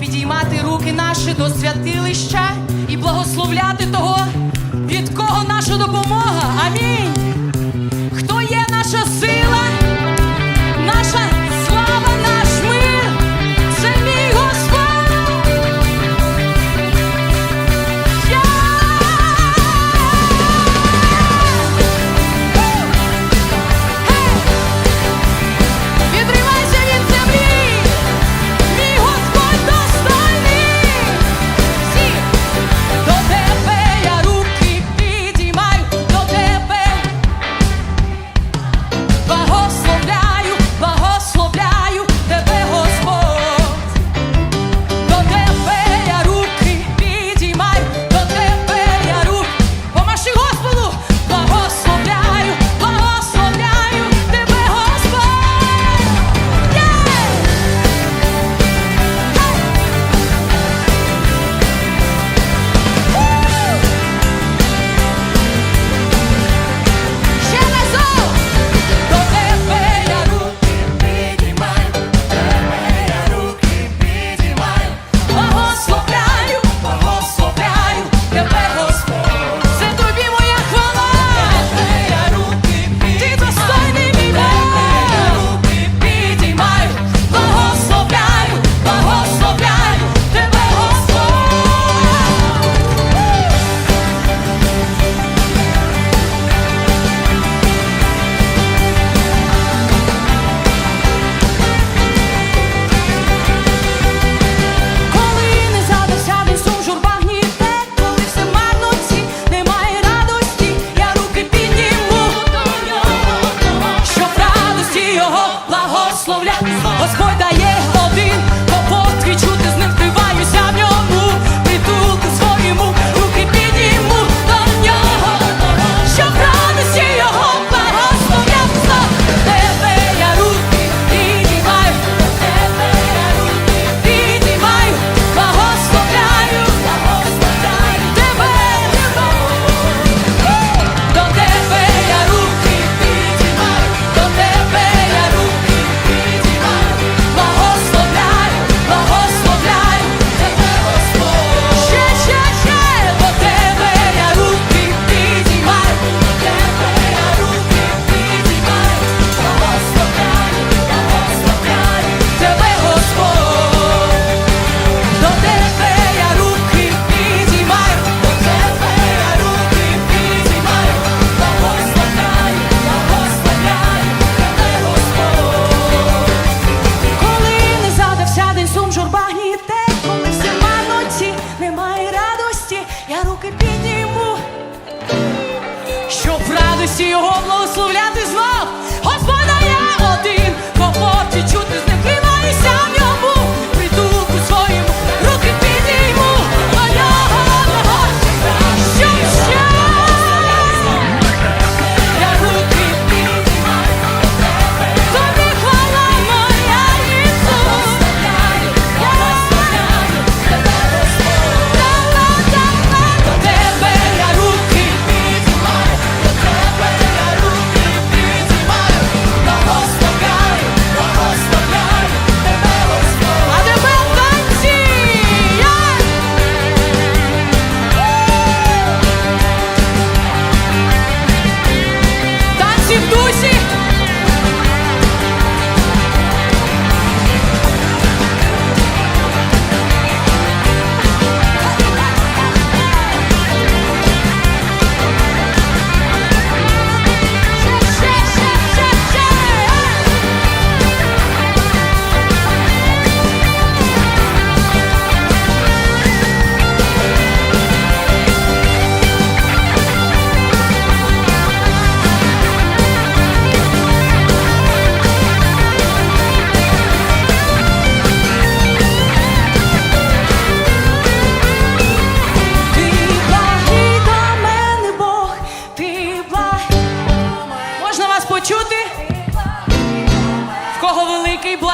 підіймати руки наші до святилища і благословляти того, від кого наша допомога. Амінь.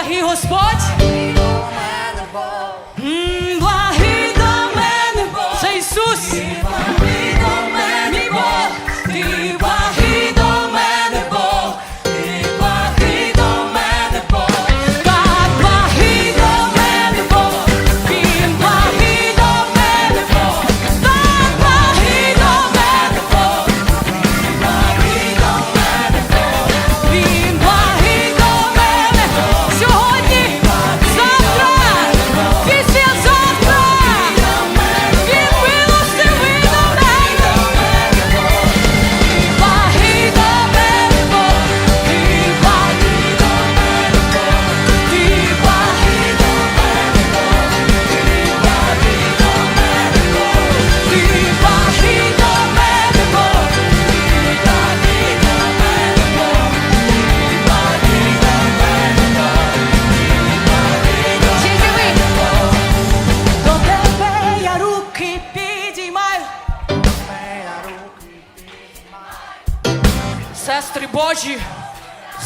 благий Господь. Божі,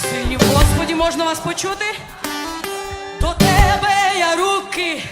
сині Господі, можна вас почути? До тебе я руки.